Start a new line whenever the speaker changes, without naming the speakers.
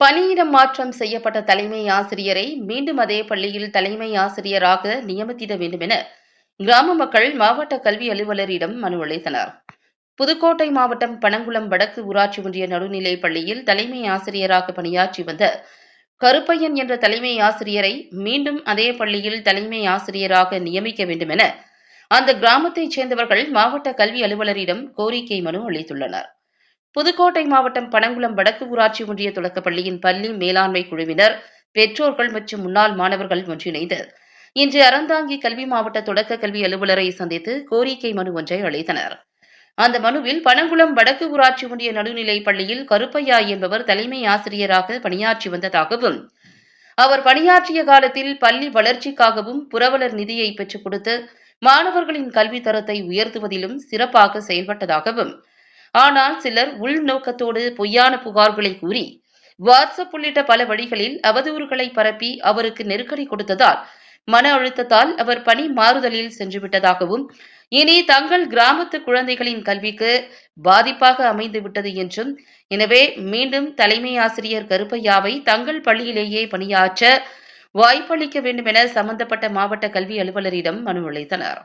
பணியிடம் மாற்றம் செய்யப்பட்ட தலைமை ஆசிரியரை மீண்டும் அதே பள்ளியில் தலைமை ஆசிரியராக நியமித்திட வேண்டும் என கிராம மக்கள் மாவட்ட கல்வி அலுவலரிடம் மனு அளித்தனர். புதுக்கோட்டை மாவட்டம் பனங்குளம் வடக்கு ஊராட்சி ஒன்றிய நடுநிலைப் பள்ளியில் தலைமை ஆசிரியராக பணியாற்றி வந்த கருப்பையன் என்ற தலைமை ஆசிரியரை மீண்டும் அதே பள்ளியில் தலைமை ஆசிரியராக நியமிக்க வேண்டும் என அந்த கிராமத்தைச் சேர்ந்தவர்கள் மாவட்ட கல்வி அலுவலரிடம் கோரிக்கை மனு அளித்துள்ளனர். புதுக்கோட்டை மாவட்டம் பனங்குளம் வடக்கு ஊராட்சி ஒன்றிய தொடக்கப்பள்ளியின் பள்ளி மேலாண்மை குழுவினர் பெற்றோர்கள் மற்றும் முன்னாள் மாணவர்கள் ஒன்றிணைந்து இன்று அறந்தாங்கி கல்வி மாவட்ட தொடக்க கல்வி அலுவலரை சந்தித்து கோரிக்கை மனு ஒன்றை அளித்தனர். அந்த மனுவில் பனங்குளம் வடக்கு ஊராட்சி ஒன்றிய நடுநிலைப் பள்ளியில் கருப்பையா என்பவர் தலைமை ஆசிரியராக பணியாற்றி வந்ததாகவும் அவர் பணியாற்றிய காலத்தில் பள்ளி வளர்ச்சிக்காகவும் புரவலர் நிதியை பெற்றுக் கொடுத்து மாணவர்களின் கல்வி தரத்தை உயர்த்துவதிலும் சிறப்பாக செயல்பட்டதாகவும் ஆனால் சிலர் உள்நோக்கத்தோடு பொய்யான புகார்களை கூறி வாட்ஸ்அப் உள்ளிட்ட பல வழிகளில் அவதூறுகளை பரப்பி அவருக்கு நெருக்கடி கொடுத்ததால் மன அழுத்தத்தால் அவர் பணி மாறுதலில் சென்றுவிட்டதாகவும் இனி தங்கள் கிராமத்து குழந்தைகளின் கல்விக்கு பாதிப்பாக அமைந்து விட்டது என்றும் எனவே மீண்டும் தலைமை ஆசிரியர் கருப்பையாவை தங்கள் பள்ளியிலேயே பணியாற்ற வாய்ப்பளிக்க வேண்டும் என சம்பந்தப்பட்ட மாவட்ட கல்வி அலுவலரிடம் மனு அளித்தனர்.